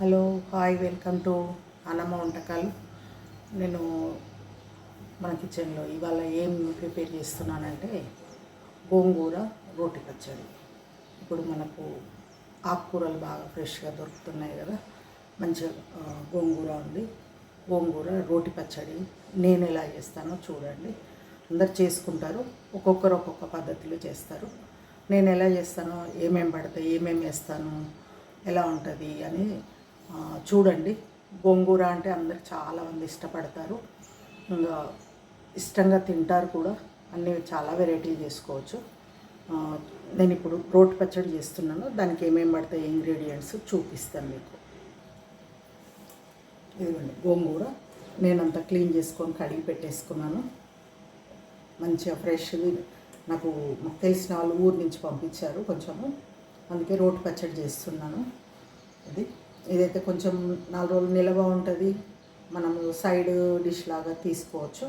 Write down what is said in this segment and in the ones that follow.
Hello hi welcome to Annamma వంటకాలు. నేను మన కిచెన్లో ఇవాళ ఏం ప్రిపేర్ చేస్తున్నానంటే గోంగూర రోటి పచ్చడి. ఇప్పుడు మనకు ఆకుకూరలు బాగా ఫ్రెష్గా దొరుకుతున్నాయి కదా మంచిగా గోంగూర ఉంది. గోంగూర రోటి పచ్చడి నేను ఎలా చేస్తానో చూడండి. అందరు చేసుకుంటారు ఒక్కొక్కరు ఒక్కొక్క పద్ధతిలో చేస్తారు. నేను ఎలా చేస్తానో ఏమేమి పడతాయి ఏమేమి వేస్తాను ఎలా ఉంటుంది అని చూడండి. గోంగూర అంటే అందరు చాలామంది ఇష్టపడతారు. ఇంకా ఇష్టంగా తింటారు కూడా. అన్ని చాలా వెరైటీలు చేసుకోవచ్చు. నేను ఇప్పుడు రోటి పచ్చడి చేస్తున్నాను. దానికి ఏమేమి పడతాయి ఇంగ్రీడియంట్స్ చూపిస్తాను మీకు. ఇదిగోండి గోంగూర. నేనంతా క్లీన్ చేసుకొని కడిగి పెట్టేసుకున్నాను. మంచిగా ఫ్రెష్గా నాకు మాకు తెలిసిన వాళ్ళు ఊరు నుంచి పంపించారు కొంచెము. అందుకే రోటి పచ్చడి చేస్తున్నాను. ఇదైతే కొంచెం నాలుగు రోజులు నిల్వ ఉంటుంది మనము సైడ్ డిష్ లాగా తీసుకోవచ్చు.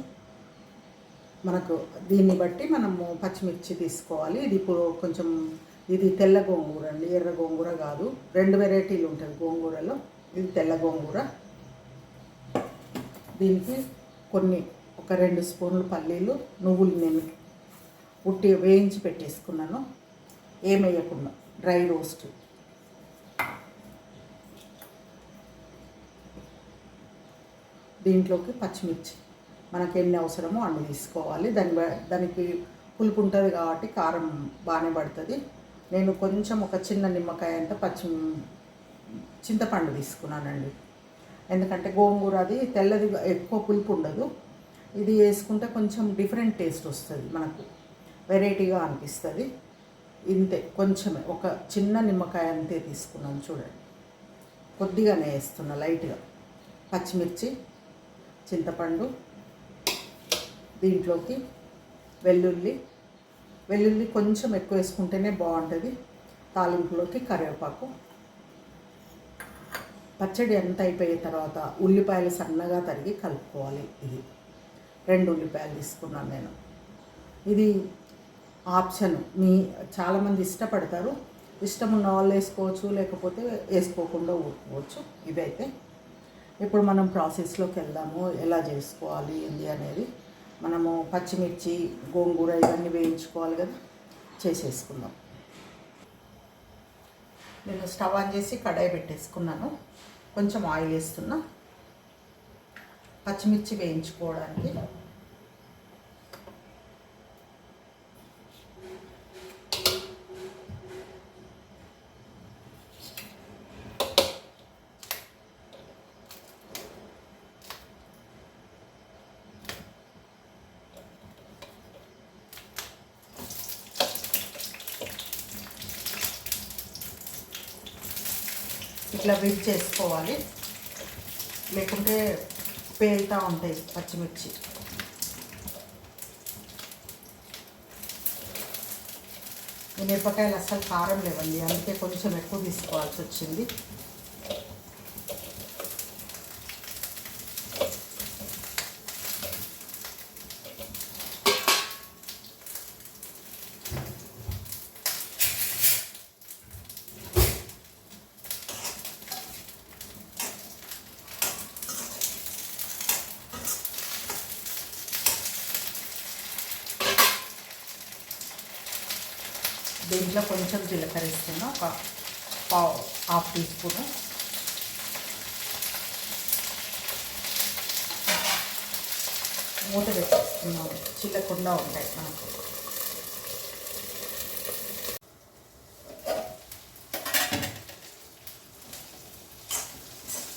మనకు దీన్ని బట్టి మనము పచ్చిమిర్చి తీసుకోవాలి. ఇది ఇప్పుడు కొంచెం ఇది తెల్ల గోంగూర అండి ఎర్ర గోంగూర కాదు. రెండు వెరైటీలు ఉంటుంది గోంగూరలో. ఇది తెల్ల గోంగూర. దీనికి కొన్ని ఒక రెండు స్పూన్లు పల్లీలు నువ్వులు నేను ఉట్టి వేయించి పెట్టేసుకున్నాను. ఏమేయకుండా డ్రై రోస్ట్. దీంట్లోకి పచ్చిమిర్చి. మనకి ఎన్ని అవసరమో అన్ని తీసుకోవాలి. దాని బ- దానికి పులుపు ఉంటుంది కాబట్టి కారం బాగానే పడుతుంది. నేను కొంచెం ఒక చిన్న నిమ్మకాయ అంత పచ్చి చింతపండు తీసుకున్నానండి. ఎందుకంటే గోంగూర అది తెల్లది ఎక్కువ పులుపు ఉండదు ఇది వేసుకుంటే కొంచెం డిఫరెంట్ టేస్ట్ వస్తుంది మనకు. వెరైటీగా అనిపిస్తుంది. ఇంతే కొంచెమే. ఒక చిన్న నిమ్మకాయ అంతే తీసుకున్నాను చూడండి. కొద్దిగానే వేస్తున్నా లైట్గా. పచ్చిమిర్చి చింతపండు దీంట్లోకి వెల్లుల్లి వెల్లుల్లి కొంచెం ఎక్కువ వేసుకుంటేనే బాగుంటుంది. తాలింపులోకి కరివేపాకు. పచ్చడి ఎంత అయిపోయిన తర్వాత ఉల్లిపాయలు సన్నగా తరిగి కలుపుకోవాలి ఇది. రెండు ఉల్లిపాయలు తీసుకున్నాను నేను. ఇది ఆప్షన్. మీ చాలామంది ఇష్టపడతారు. ఇష్టం ఉన్న వాళ్ళు వేసుకోవచ్చు లేకపోతే వేసుకోకుండా ఊరుకోవచ్చు. ఇవైతే ఇప్పుడు మనం ప్రాసెస్లోకి వెళ్దాము ఎలా చేసుకోవాలి ఏంది అనేది. మనము పచ్చిమిర్చి గోంగూర ఇవన్నీ వేయించుకోవాలి కదా. చేసేసుకుందాం. నేను స్టవ్ ఆన్ చేసి కడాయి పెట్టేసుకున్నాను. కొంచెం ఆయిల్ వేస్తున్నా. పచ్చిమిర్చి వేయించుకోవడానికి. ఇట్లా వెజ్ చేసుకోవాలి. లేకుంటే పేలుతూ ఉంటాయి పచ్చిమిర్చి. మిరపకాయలు అస్సలు కారం లేవండి అందుకే కొంచెం ఎక్కువ తీసుకోవాల్సి వచ్చింది. దీంట్లో కొంచెం జీలకర్ర ఇస్తున్నా ఒక పావు హాఫ్ టీ స్పూను. మూత పెట్టేస్తున్నాము చిల్లకుండా ఉంటాయి మనకు.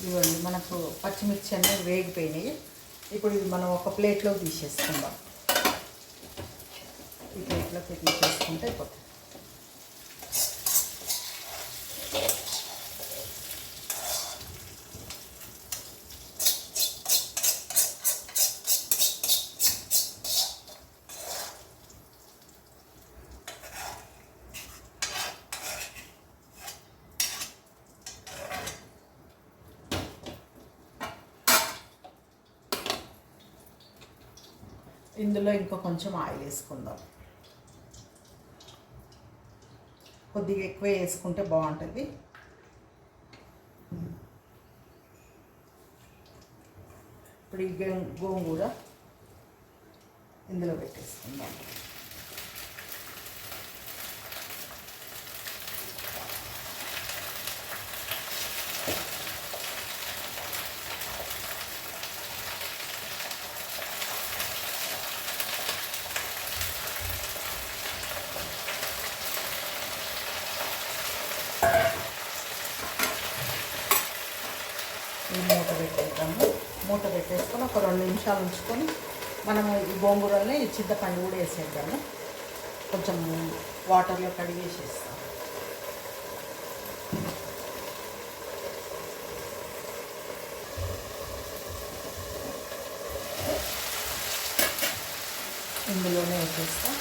ఇవ్వండి మనకు పచ్చిమిర్చి అనేవి వేగిపోయినాయి. ఇప్పుడు ఇది మనం ఒక ప్లేట్లో తీసేసుకుందాం. ఈ ప్లేట్లోకి తీసేసుకుంటే అయిపోతుంది ఇందులో ఇంకా కొంచెం ఆయిల్ వేసుకుందాం. కొద్దిగా ఎక్కువ వేసుకుంటే బాగుంటుంది. ఇప్పుడు ఈ గోంగూర ఇందులో పెట్టేసుకుందాం. నిమిషాలు ఉంచుకొని మనము ఈ గోంగూరల్ని ఈ చింతపండు కూడా వేసేద్దాము. కొంచెం వాటర్లో కడిగేసేస్తాం ఇందులోనే వేసేస్తాం.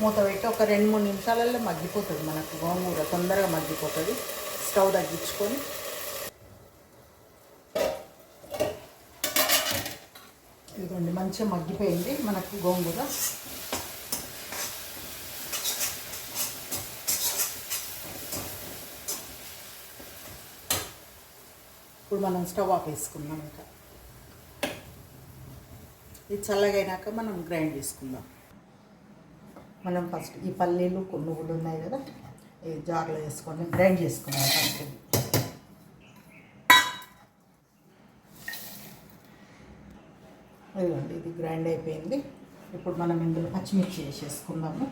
మూత పెట్టి ఒక రెండు మూడు నిమిషాలలో మగ్గిపోతుంది మనకు గోంగూర తొందరగా మగ్గిపోతుంది. స్టవ్ తగ్గించుకొని. ఇదిగోండి మంచిగా మగ్గిపోయింది మనకు గోంగూర. ఇప్పుడు మనం స్టవ్ ఆఫ్ వేసుకుందాం ఇంకా. ఇది చల్లగైనాక మనం గ్రైండ్ చేసుకుందాం. మనం ఫస్ట్ ఈ పల్లీలు కొన్ని నువ్వులు ఉన్నాయి కదా ఈ జార్లో వేసుకొని గ్రైండ్ చేసుకున్నాం ఫస్ట్. ఇదిగోండి ఇది గ్రైండ్ అయిపోయింది. ఇప్పుడు మనం ఇందులో పచ్చిమిర్చి వేసేసుకుందాము.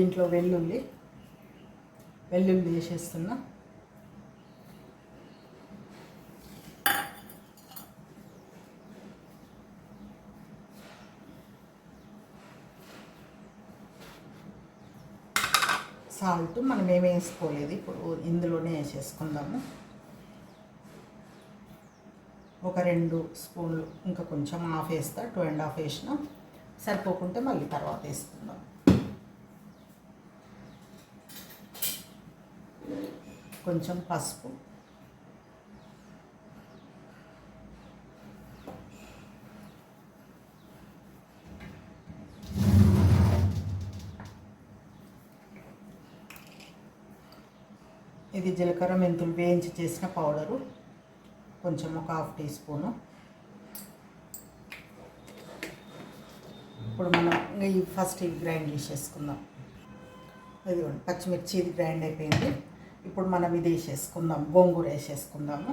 దీంట్లో వెల్లుల్లి వెల్లుల్లి వేసేస్తున్నా. సాల్ట్ మనం ఏమి వేసుకోలేదు ఇప్పుడు ఇందులోనే వేసేసుకుందాము. ఒక రెండు స్పూన్లు ఇంకా కొంచెం హాఫ్ వేస్తా టూ అండ్ హాఫ్ వేసిన. సరిపోకుంటే మళ్ళీ తర్వాత వేసుకుందాం. కొంచెం పసుపు. ఇది జీలకర్ర మెంతులు వేయించి చేసిన పౌడరు. కొంచెం ఒక హాఫ్ టీ స్పూను. ఇప్పుడు మనం ఈ ఫస్ట్ ఇవి గ్రైండ్ చేసేసుకుందాం. ఇదిగోండి పచ్చిమిర్చి ఇది గ్రైండ్ అయిపోయింది. ఇప్పుడు మనం ఇది వేసేసుకుందాం గోంగూర వేసేసుకుందాము.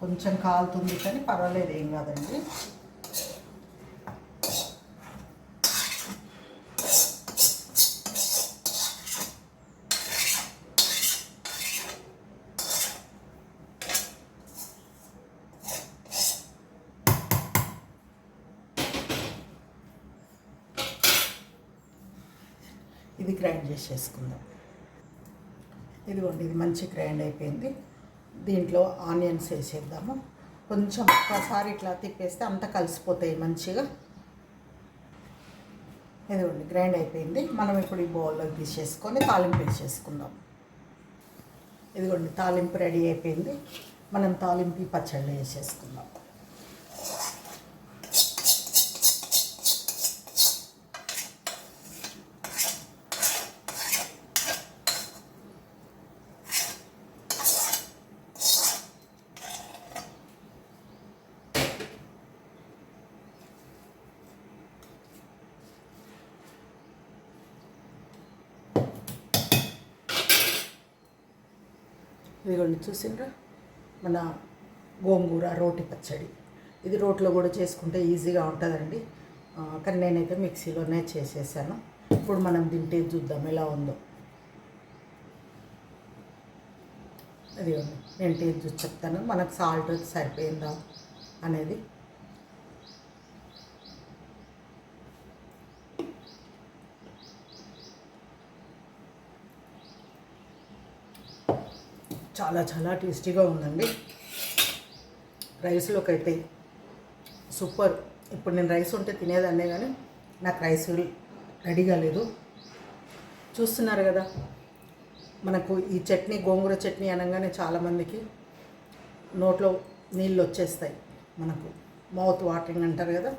కొంచెం కాలుతుంది కానీ పర్వాలేదు ఏం కాదండి. ఇది గ్రైండ్ చేసేసుకుందాం. ఇదిగోండి ఇది మంచి గ్రైండ్ అయిపోయింది. దీంట్లో ఆనియన్స్ వేసేద్దాము. కొంచెం ఒకసారి ఇట్లా తిప్పేస్తే అంతా కలిసిపోతాయి మంచిగా. ఇదిగోండి గ్రైండ్ అయిపోయింది. మనం ఇప్పుడు ఈ బౌల్లో తీసేసుకొని తాలింపు వేసేసుకుందాం. ఇదిగోండి తాలింపు రెడీ అయిపోయింది. మనం తాలింపు పచ్చళ్ళు వేసేసుకుందాం. ఇదిగోండి చూసిండ్రా? మన గోంగూర రోటి పచ్చడి. ఇది రోట్లో కూడా చేసుకుంటే ఈజీగా ఉంటుందండి. కానీ నేనైతే మిక్సీలోనే చేసేసాను. ఇప్పుడు మనం తింటే చూద్దాం ఎలా ఉందో. అది నేను టేస్ట్ చూసి చెప్తాను. మనకు సాల్ట్ సరిపోయిందా అనేది. చాలా చాలా టేస్టీగా ఉందండి. రైస్లోకి అయితే సూపర్. ఇప్పుడు నేను రైస్ ఉంటే తినేదాన్నే కానీ నాకు రైస్ రెడీగా లేదు. చూస్తున్నారు కదా మనకు ఈ చట్నీ గోంగూర చట్నీ అనగానే చాలామందికి నోట్లో నీళ్ళు వచ్చేస్తాయి మనకు. మౌత్ వాటరింగ్ అంటారు కదా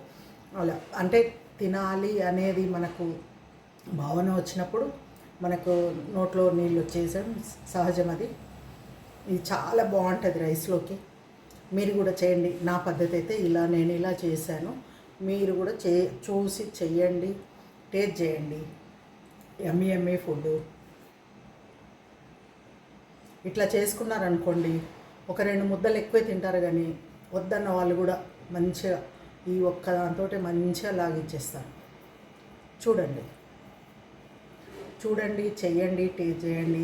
అలా. అంటే తినాలి అనేది మనకు భావన వచ్చినప్పుడు మనకు నోట్లో నీళ్ళు వచ్చేసడం సహజం అది. ఇది చాలా బాగుంటుంది రైస్లోకి. మీరు కూడా చేయండి. నా పద్ధతి అయితే ఇలా నేను ఇలా చేశాను. మీరు కూడా చే చూసి చేయండి టేస్ట్ చేయండి. Yummy yummy food. ఇట్లా చేసుకున్నారనుకోండి ఒక రెండు ముద్దలు ఎక్కువే తింటారు కానీ వద్దన్న వాళ్ళు కూడా మంచిగా ఈ ఒక్క దాంతో మంచిగా లాగిచ్చేస్తారు. చూడండి. చూడండి చెయ్యండి టేస్ట్ చేయండి.